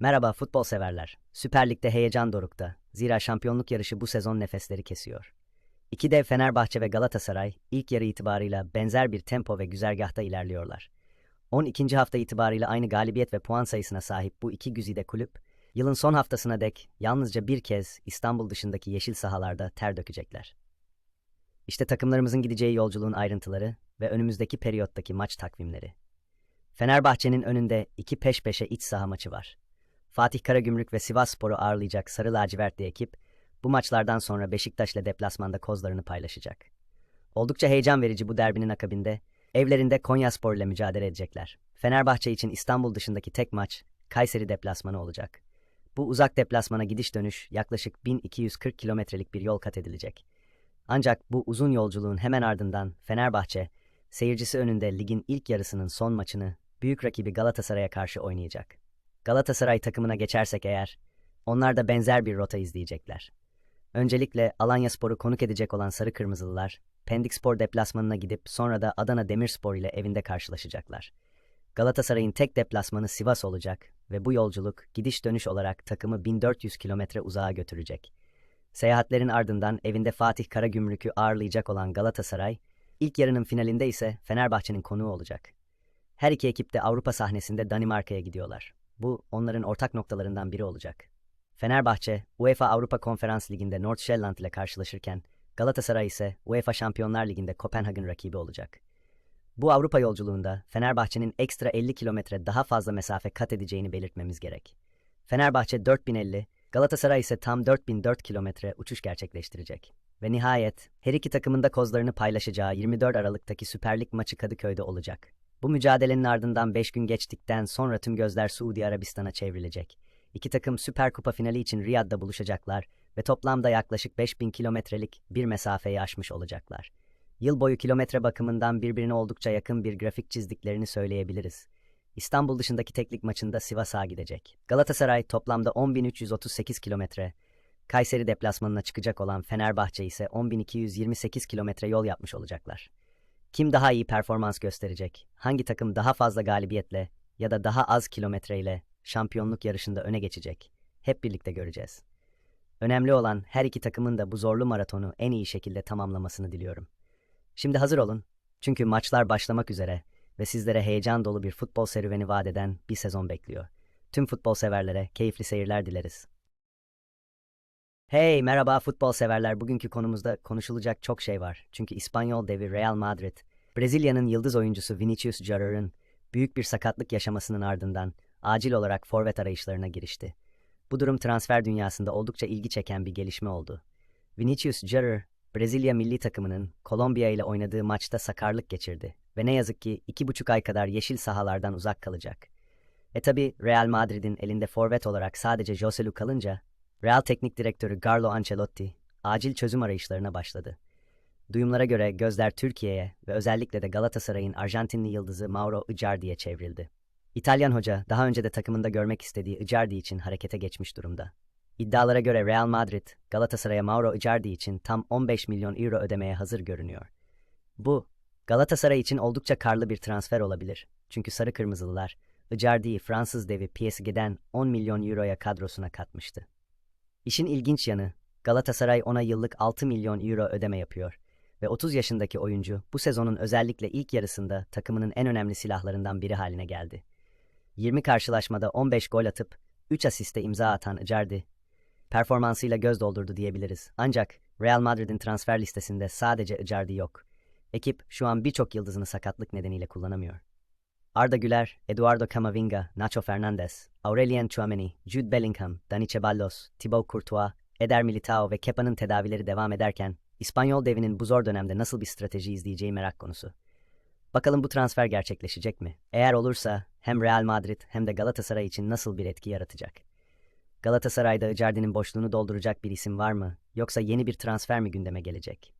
Merhaba futbol severler. Süper Lig'de heyecan dorukta. Zira şampiyonluk yarışı bu sezon nefesleri kesiyor. İki dev Fenerbahçe ve Galatasaray ilk yarı itibarıyla benzer bir tempo ve güzergahta ilerliyorlar. 12. hafta itibarıyla aynı galibiyet ve puan sayısına sahip bu iki güzide kulüp, yılın son haftasına dek yalnızca bir kez İstanbul dışındaki yeşil sahalarda ter dökecekler. İşte takımlarımızın gideceği yolculuğun ayrıntıları ve önümüzdeki periyottaki maç takvimleri. Fenerbahçe'nin önünde iki peş peşe iç saha maçı var. Fatih Karagümrük ve Sivasspor'u ağırlayacak Sarı Lacivertli ekip, bu maçlardan sonra Beşiktaş'la deplasmanda kozlarını paylaşacak. Oldukça heyecan verici bu derbinin akabinde, evlerinde Konyaspor ile mücadele edecekler. Fenerbahçe için İstanbul dışındaki tek maç, Kayseri deplasmanı olacak. Bu uzak deplasmana gidiş dönüş yaklaşık 1240 kilometrelik bir yol kat edilecek. Ancak bu uzun yolculuğun hemen ardından Fenerbahçe, seyircisi önünde ligin ilk yarısının son maçını büyük rakibi Galatasaray'a karşı oynayacak. Galatasaray takımına geçersek eğer, onlar da benzer bir rota izleyecekler. Öncelikle Alanyaspor'u konuk edecek olan Sarı Kırmızılılar, Pendikspor deplasmanına gidip sonra da Adana Demirspor ile evinde karşılaşacaklar. Galatasaray'ın tek deplasmanı Sivas olacak ve bu yolculuk gidiş dönüş olarak takımı 1400 kilometre uzağa götürecek. Seyahatlerin ardından evinde Fatih Karagümrük'ü ağırlayacak olan Galatasaray, ilk yarının finalinde ise Fenerbahçe'nin konuğu olacak. Her iki ekip de Avrupa sahnesinde Danimarka'ya gidiyorlar. Bu onların ortak noktalarından biri olacak. Fenerbahçe, UEFA Avrupa Konferans Ligi'nde Nordsjælland ile karşılaşırken, Galatasaray ise UEFA Şampiyonlar Ligi'nde Kopenhag'ın rakibi olacak. Bu Avrupa yolculuğunda Fenerbahçe'nin ekstra 50 kilometre daha fazla mesafe kat edeceğini belirtmemiz gerek. Fenerbahçe 4050, Galatasaray ise tam 4004 kilometre uçuş gerçekleştirecek. Ve nihayet her iki takımın da kozlarını paylaşacağı 24 Aralık'taki Süper Lig maçı Kadıköy'de olacak. Bu mücadelenin ardından 5 gün geçtikten sonra tüm gözler Suudi Arabistan'a çevrilecek. İki takım Süper Kupa finali için Riyad'da buluşacaklar ve toplamda yaklaşık 5000 kilometrelik bir mesafeyi aşmış olacaklar. Yıl boyu kilometre bakımından birbirine oldukça yakın bir grafik çizdiklerini söyleyebiliriz. İstanbul dışındaki teklik maçında Sivas'a gidecek. Galatasaray toplamda 10.338 kilometre, Kayseri deplasmanına çıkacak olan Fenerbahçe ise 10.228 kilometre yol yapmış olacaklar. Kim daha iyi performans gösterecek? Hangi takım daha fazla galibiyetle ya da daha az kilometreyle şampiyonluk yarışında öne geçecek? Hep birlikte göreceğiz. Önemli olan her iki takımın da bu zorlu maratonu en iyi şekilde tamamlamasını diliyorum. Şimdi hazır olun. Çünkü maçlar başlamak üzere ve sizlere heyecan dolu bir futbol serüveni vaat eden bir sezon bekliyor. Tüm futbol severlere keyifli seyirler dileriz. Hey merhaba futbol severler. Bugünkü konumuzda konuşulacak çok şey var. Çünkü İspanyol devi Real Madrid, Brezilya'nın yıldız oyuncusu Vinicius Junior'ın büyük bir sakatlık yaşamasının ardından acil olarak forvet arayışlarına girişti. Bu durum transfer dünyasında oldukça ilgi çeken bir gelişme oldu. Vinicius Junior, Brezilya milli takımının Kolombiya ile oynadığı maçta sakarlık geçirdi ve ne yazık ki iki buçuk ay kadar yeşil sahalardan uzak kalacak. E tabi Real Madrid'in elinde forvet olarak sadece Joselu kalınca Real Teknik Direktörü Carlo Ancelotti acil çözüm arayışlarına başladı. Duyumlara göre gözler Türkiye'ye ve özellikle de Galatasaray'ın Arjantinli yıldızı Mauro Icardi'ye çevrildi. İtalyan hoca daha önce de takımında görmek istediği Icardi için harekete geçmiş durumda. İddialara göre Real Madrid, Galatasaray'a Mauro Icardi için tam 15 milyon euro ödemeye hazır görünüyor. Bu, Galatasaray için oldukça karlı bir transfer olabilir. Çünkü Sarı Kırmızılılar, Icardi'yi Fransız devi PSG'den 10 milyon euroya kadrosuna katmıştı. İşin ilginç yanı, Galatasaray ona yıllık 6 milyon euro ödeme yapıyor ve 30 yaşındaki oyuncu bu sezonun özellikle ilk yarısında takımının en önemli silahlarından biri haline geldi. 20 karşılaşmada 15 gol atıp 3 asiste imza atan Icardi, performansıyla göz doldurdu diyebiliriz. Ancak Real Madrid'in transfer listesinde sadece Icardi yok. Ekip şu an birçok yıldızını sakatlık nedeniyle kullanamıyor. Arda Güler, Eduardo Camavinga, Nacho Fernandez, Aurelien Tchouameni, Jude Bellingham, Dani Ceballos, Thibaut Courtois, Eder Militao ve Kepa'nın tedavileri devam ederken İspanyol devinin bu zor dönemde nasıl bir strateji izleyeceği merak konusu. Bakalım bu transfer gerçekleşecek mi? Eğer olursa hem Real Madrid hem de Galatasaray için nasıl bir etki yaratacak? Galatasaray'da Icardi'nin boşluğunu dolduracak bir isim var mı? Yoksa yeni bir transfer mi gündeme gelecek?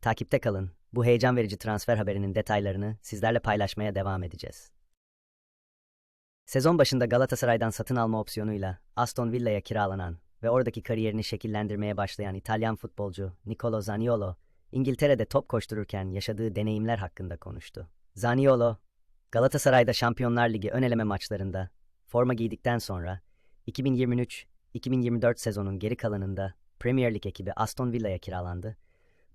Takipte kalın. Bu heyecan verici transfer haberinin detaylarını sizlerle paylaşmaya devam edeceğiz. Sezon başında Galatasaray'dan satın alma opsiyonuyla Aston Villa'ya kiralanan ve oradaki kariyerini şekillendirmeye başlayan İtalyan futbolcu Nicolo Zaniolo, İngiltere'de top koştururken yaşadığı deneyimler hakkında konuştu. Zaniolo, Galatasaray'da Şampiyonlar Ligi ön eleme maçlarında forma giydikten sonra 2023-2024 sezonun geri kalanında Premier Lig ekibi Aston Villa'ya kiralandı.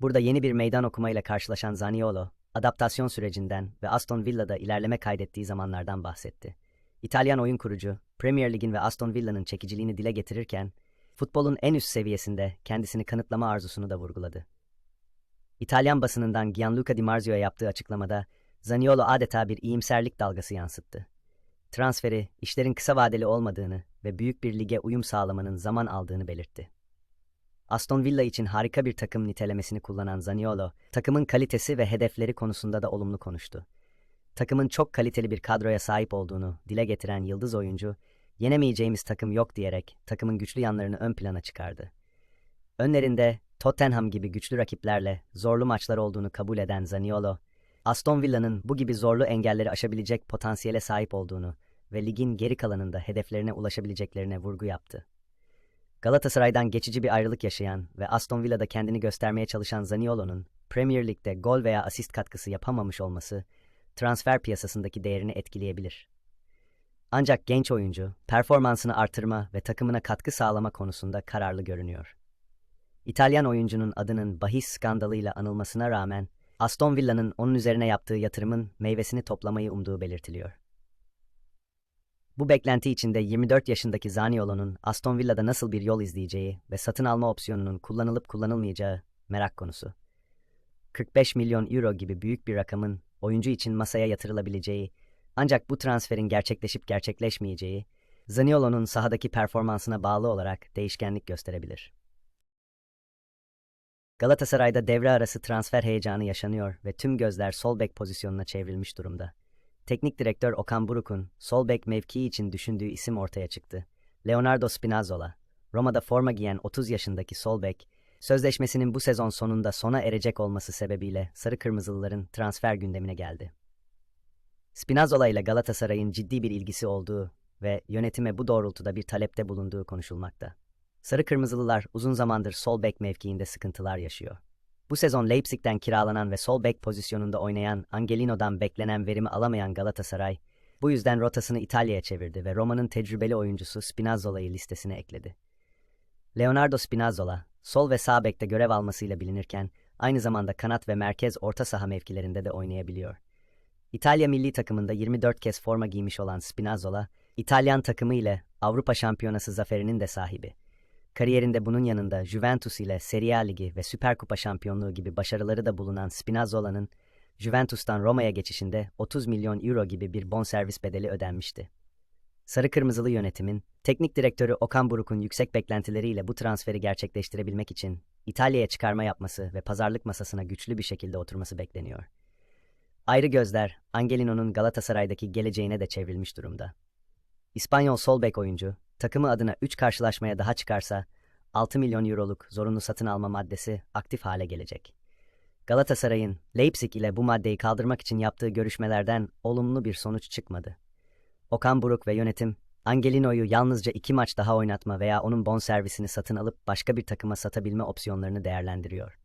Burada yeni bir meydan okumayla karşılaşan Zaniolo, adaptasyon sürecinden ve Aston Villa'da ilerleme kaydettiği zamanlardan bahsetti. İtalyan oyun kurucu, Premier Lig'in ve Aston Villa'nın çekiciliğini dile getirirken, futbolun en üst seviyesinde kendisini kanıtlama arzusunu da vurguladı. İtalyan basınından Gianluca Di Marzio'ya yaptığı açıklamada, Zaniolo adeta bir iyimserlik dalgası yansıttı. Transferi, işlerin kısa vadeli olmadığını ve büyük bir lige uyum sağlamanın zaman aldığını belirtti. Aston Villa için harika bir takım nitelemesini kullanan Zaniolo, takımın kalitesi ve hedefleri konusunda da olumlu konuştu. Takımın çok kaliteli bir kadroya sahip olduğunu dile getiren yıldız oyuncu, yenemeyeceğimiz takım yok diyerek takımın güçlü yanlarını ön plana çıkardı. Önlerinde Tottenham gibi güçlü rakiplerle zorlu maçlar olduğunu kabul eden Zaniolo, Aston Villa'nın bu gibi zorlu engelleri aşabilecek potansiyele sahip olduğunu ve ligin geri kalanında hedeflerine ulaşabileceklerine vurgu yaptı. Galatasaray'dan geçici bir ayrılık yaşayan ve Aston Villa'da kendini göstermeye çalışan Zaniolo'nun Premier Lig'de gol veya asist katkısı yapamamış olması transfer piyasasındaki değerini etkileyebilir. Ancak genç oyuncu performansını artırma ve takımına katkı sağlama konusunda kararlı görünüyor. İtalyan oyuncunun adının bahis skandalıyla anılmasına rağmen Aston Villa'nın onun üzerine yaptığı yatırımın meyvesini toplamayı umduğu belirtiliyor. Bu beklenti içinde 24 yaşındaki Zaniolo'nun Aston Villa'da nasıl bir yol izleyeceği ve satın alma opsiyonunun kullanılıp kullanılmayacağı merak konusu. 45 milyon euro gibi büyük bir rakamın oyuncu için masaya yatırılabileceği ancak bu transferin gerçekleşip gerçekleşmeyeceği Zaniolo'nun sahadaki performansına bağlı olarak değişkenlik gösterebilir. Galatasaray'da devre arası transfer heyecanı yaşanıyor ve tüm gözler sol bek pozisyonuna çevrilmiş durumda. Teknik direktör Okan Buruk'un sol bek mevkii için düşündüğü isim ortaya çıktı. Leonardo Spinazzola, Roma'da forma giyen 30 yaşındaki sol bek, sözleşmesinin bu sezon sonunda sona erecek olması sebebiyle Sarı Kırmızılıların transfer gündemine geldi. Spinazzola ile Galatasaray'ın ciddi bir ilgisi olduğu ve yönetime bu doğrultuda bir talepte bulunduğu konuşulmakta. Sarı Kırmızılılar uzun zamandır sol bek mevkiinde sıkıntılar yaşıyor. Bu sezon Leipzig'ten kiralanan ve sol bek pozisyonunda oynayan Angelino'dan beklenen verimi alamayan Galatasaray, bu yüzden rotasını İtalya'ya çevirdi ve Roma'nın tecrübeli oyuncusu Spinazzola'yı listesine ekledi. Leonardo Spinazzola, sol ve sağ bekte görev almasıyla bilinirken, aynı zamanda kanat ve merkez orta saha mevkilerinde de oynayabiliyor. İtalya milli takımında 24 kez forma giymiş olan Spinazzola, İtalyan takımı ile Avrupa Şampiyonası zaferinin de sahibi. Kariyerinde bunun yanında Juventus ile Serie A Ligi ve Süper Kupa şampiyonluğu gibi başarıları da bulunan Spinazzola'nın Juventus'tan Roma'ya geçişinde 30 milyon euro gibi bir bonservis bedeli ödenmişti. Sarı Kırmızılı yönetimin, teknik direktörü Okan Buruk'un yüksek beklentileriyle bu transferi gerçekleştirebilmek için İtalya'ya çıkarma yapması ve pazarlık masasına güçlü bir şekilde oturması bekleniyor. Ayrı gözler Angelino'nun Galatasaray'daki geleceğine de çevrilmiş durumda. İspanyol sol bek oyuncu, takımı adına 3 karşılaşmaya daha çıkarsa 6 milyon euroluk zorunlu satın alma maddesi aktif hale gelecek. Galatasaray'ın Leipzig ile bu maddeyi kaldırmak için yaptığı görüşmelerden olumlu bir sonuç çıkmadı. Okan Buruk ve yönetim, Angelino'yu yalnızca iki maç daha oynatma veya onun bonservisini satın alıp başka bir takıma satabilme opsiyonlarını değerlendiriyor.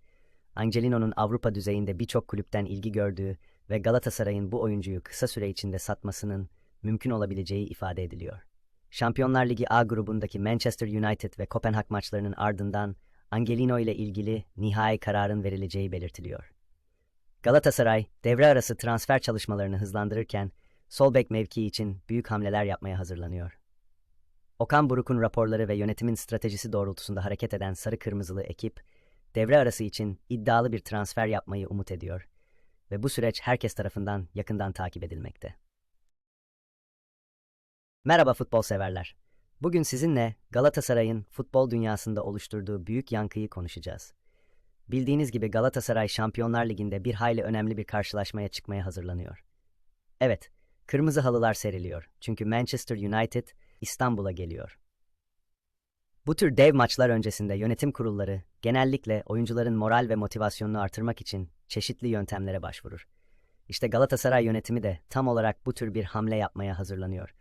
Angelino'nun Avrupa düzeyinde birçok kulüpten ilgi gördüğü ve Galatasaray'ın bu oyuncuyu kısa süre içinde satmasının mümkün olabileceği ifade ediliyor. Şampiyonlar Ligi A grubundaki Manchester United ve Kopenhag maçlarının ardından Angelino ile ilgili nihai kararın verileceği belirtiliyor. Galatasaray, devre arası transfer çalışmalarını hızlandırırken, sol bek mevkii için büyük hamleler yapmaya hazırlanıyor. Okan Buruk'un raporları ve yönetimin stratejisi doğrultusunda hareket eden sarı kırmızılı ekip, devre arası için iddialı bir transfer yapmayı umut ediyor ve bu süreç herkes tarafından yakından takip edilmekte. Merhaba futbol severler. Bugün sizinle Galatasaray'ın futbol dünyasında oluşturduğu büyük yankıyı konuşacağız. Bildiğiniz gibi Galatasaray Şampiyonlar Ligi'nde bir hayli önemli bir karşılaşmaya çıkmaya hazırlanıyor. Evet, kırmızı halılar seriliyor. Çünkü Manchester United İstanbul'a geliyor. Bu tür dev maçlar öncesinde yönetim kurulları genellikle oyuncuların moral ve motivasyonunu artırmak için çeşitli yöntemlere başvurur. İşte Galatasaray yönetimi de tam olarak bu tür bir hamle yapmaya hazırlanıyor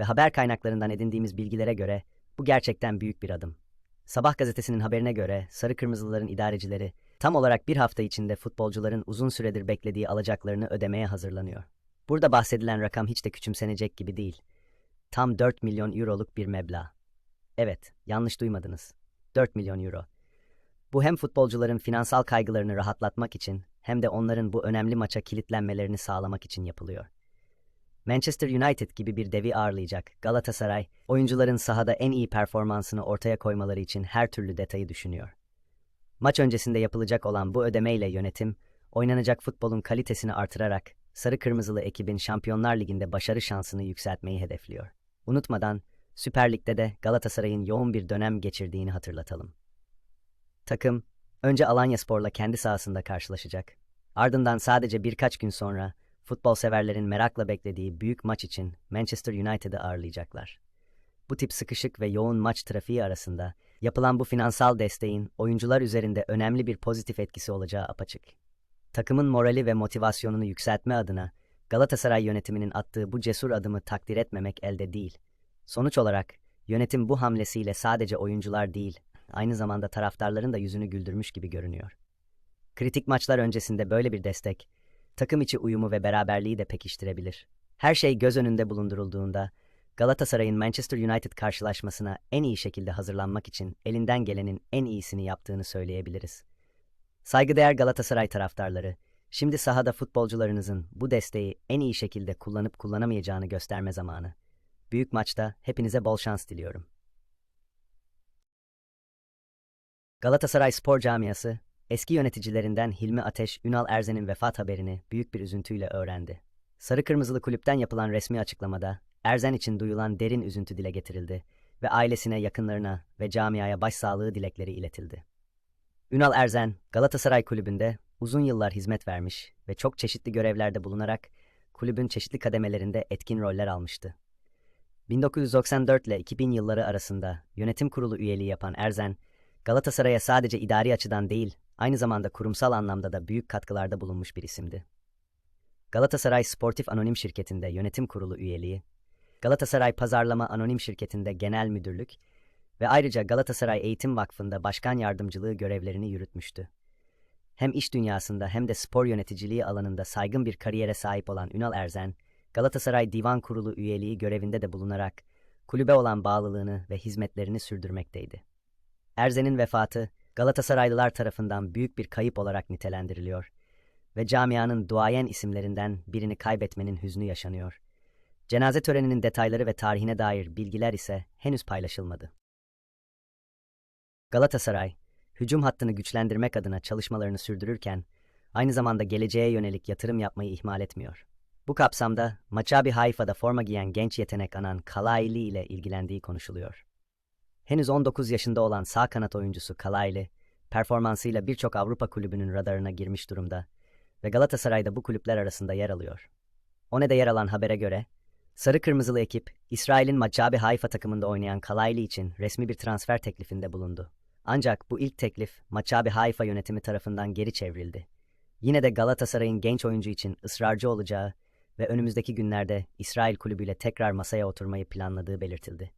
ve haber kaynaklarından edindiğimiz bilgilere göre bu gerçekten büyük bir adım. Sabah gazetesinin haberine göre Sarı Kırmızılıların idarecileri tam olarak bir hafta içinde futbolcuların uzun süredir beklediği alacaklarını ödemeye hazırlanıyor. Burada bahsedilen rakam hiç de küçümsenecek gibi değil. Tam 4 milyon euroluk bir meblağ. Evet, yanlış duymadınız. 4 milyon euro. Bu hem futbolcuların finansal kaygılarını rahatlatmak için hem de onların bu önemli maça kilitlenmelerini sağlamak için yapılıyor. Manchester United gibi bir devi ağırlayacak Galatasaray, oyuncuların sahada en iyi performansını ortaya koymaları için her türlü detayı düşünüyor. Maç öncesinde yapılacak olan bu ödemeyle yönetim, oynanacak futbolun kalitesini artırarak Sarı Kırmızılı ekibin Şampiyonlar Ligi'nde başarı şansını yükseltmeyi hedefliyor. Unutmadan Süper Lig'de de Galatasaray'ın yoğun bir dönem geçirdiğini hatırlatalım. Takım, önce Alanyaspor'la kendi sahasında karşılaşacak. Ardından sadece birkaç gün sonra futbol severlerin merakla beklediği büyük maç için Manchester United'ı ağırlayacaklar. Bu tip sıkışık ve yoğun maç trafiği arasında yapılan bu finansal desteğin oyuncular üzerinde önemli bir pozitif etkisi olacağı apaçık. Takımın morali ve motivasyonunu yükseltme adına Galatasaray yönetiminin attığı bu cesur adımı takdir etmemek elde değil. Sonuç olarak yönetim bu hamlesiyle sadece oyuncular değil, aynı zamanda taraftarların da yüzünü güldürmüş gibi görünüyor. Kritik maçlar öncesinde böyle bir destek, takım içi uyumu ve beraberliği de pekiştirebilir. Her şey göz önünde bulundurulduğunda, Galatasaray'ın Manchester United karşılaşmasına en iyi şekilde hazırlanmak için elinden gelenin en iyisini yaptığını söyleyebiliriz. Saygıdeğer Galatasaray taraftarları, şimdi sahada futbolcularınızın bu desteği en iyi şekilde kullanıp kullanamayacağını gösterme zamanı. Büyük maçta hepinize bol şans diliyorum. Galatasaray Spor Camiası, eski yöneticilerinden Hilmi Ateş, Ünal Erzen'in vefat haberini büyük bir üzüntüyle öğrendi. Sarı Kırmızılı kulüpten yapılan resmi açıklamada Erzen için duyulan derin üzüntü dile getirildi ve ailesine, yakınlarına ve camiaya başsağlığı dilekleri iletildi. Ünal Erzen, Galatasaray Kulübü'nde uzun yıllar hizmet vermiş ve çok çeşitli görevlerde bulunarak kulübün çeşitli kademelerinde etkin roller almıştı. 1994 ile 2000 yılları arasında yönetim kurulu üyeliği yapan Erzen, Galatasaray'a sadece idari açıdan değil, aynı zamanda kurumsal anlamda da büyük katkılarda bulunmuş bir isimdi. Galatasaray Sportif Anonim Şirketi'nde yönetim kurulu üyeliği, Galatasaray Pazarlama Anonim Şirketi'nde genel müdürlük ve ayrıca Galatasaray Eğitim Vakfı'nda başkan yardımcılığı görevlerini yürütmüştü. Hem iş dünyasında hem de spor yöneticiliği alanında saygın bir kariyere sahip olan Ünal Erzen, Galatasaray Divan Kurulu üyeliği görevinde de bulunarak kulübe olan bağlılığını ve hizmetlerini sürdürmekteydi. Erzen'in vefatı Galatasaraylılar tarafından büyük bir kayıp olarak nitelendiriliyor ve camianın duayen isimlerinden birini kaybetmenin hüznü yaşanıyor. Cenaze töreninin detayları ve tarihine dair bilgiler ise henüz paylaşılmadı. Galatasaray, hücum hattını güçlendirmek adına çalışmalarını sürdürürken, aynı zamanda geleceğe yönelik yatırım yapmayı ihmal etmiyor. Bu kapsamda Maccabi Haifa'da forma giyen genç yetenek anan Kalayli ile ilgilendiği konuşuluyor. Henüz 19 yaşında olan sağ kanat oyuncusu Kalayli, performansıyla birçok Avrupa kulübünün radarına girmiş durumda ve Galatasaray'da bu kulüpler arasında yer alıyor. One'de yer alan habere göre, Sarı Kırmızılı ekip, İsrail'in Maccabi Haifa takımında oynayan Kalayli için resmi bir transfer teklifinde bulundu. Ancak bu ilk teklif Maccabi Haifa yönetimi tarafından geri çevrildi. Yine de Galatasaray'ın genç oyuncu için ısrarcı olacağı ve önümüzdeki günlerde İsrail kulübüyle tekrar masaya oturmayı planladığı belirtildi.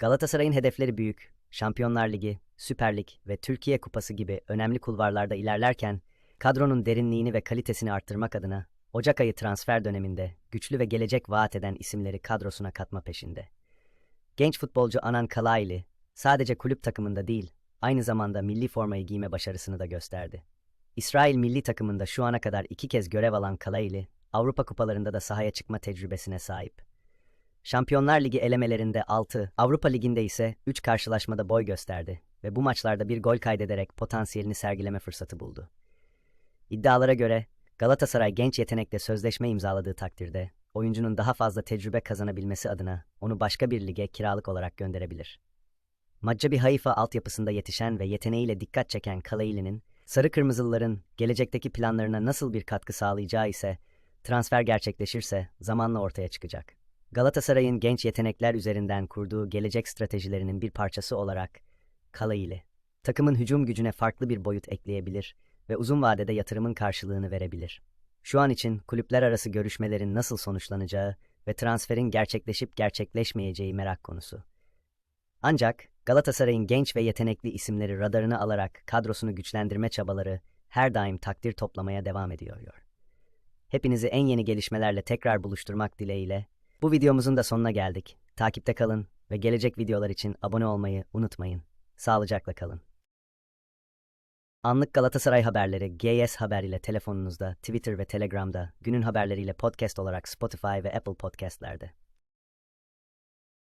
Galatasaray'ın hedefleri büyük, Şampiyonlar Ligi, Süper Lig ve Türkiye Kupası gibi önemli kulvarlarda ilerlerken, kadronun derinliğini ve kalitesini arttırmak adına Ocak ayı transfer döneminde güçlü ve gelecek vaat eden isimleri kadrosuna katma peşinde. Genç futbolcu Anan Kalayli sadece kulüp takımında değil, aynı zamanda milli formayı giyme başarısını da gösterdi. İsrail milli takımında şu ana kadar iki kez görev alan Kalayli, Avrupa kupalarında da sahaya çıkma tecrübesine sahip. Şampiyonlar Ligi elemelerinde 6, Avrupa Ligi'nde ise 3 karşılaşmada boy gösterdi ve bu maçlarda bir gol kaydederek potansiyelini sergileme fırsatı buldu. İddialara göre Galatasaray genç yetenekle sözleşme imzaladığı takdirde oyuncunun daha fazla tecrübe kazanabilmesi adına onu başka bir lige kiralık olarak gönderebilir. Maccabi Haifa altyapısında yetişen ve yeteneğiyle dikkat çeken Kalayli'nin Sarı Kırmızılıların gelecekteki planlarına nasıl bir katkı sağlayacağı ise transfer gerçekleşirse zamanla ortaya çıkacak. Galatasaray'ın genç yetenekler üzerinden kurduğu gelecek stratejilerinin bir parçası olarak Kalayli, takımın hücum gücüne farklı bir boyut ekleyebilir ve uzun vadede yatırımın karşılığını verebilir. Şu an için kulüpler arası görüşmelerin nasıl sonuçlanacağı ve transferin gerçekleşip gerçekleşmeyeceği merak konusu. Ancak Galatasaray'ın genç ve yetenekli isimleri radarına alarak kadrosunu güçlendirme çabaları her daim takdir toplamaya devam ediyor. Hepinizi en yeni gelişmelerle tekrar buluşturmak dileğiyle bu videomuzun da sonuna geldik. Takipte kalın ve gelecek videolar için abone olmayı unutmayın. Sağlıcakla kalın. Anlık Galatasaray haberleri GS Haber ile telefonunuzda, Twitter ve Telegram'da, günün haberleriyle podcast olarak Spotify ve Apple Podcast'lerde.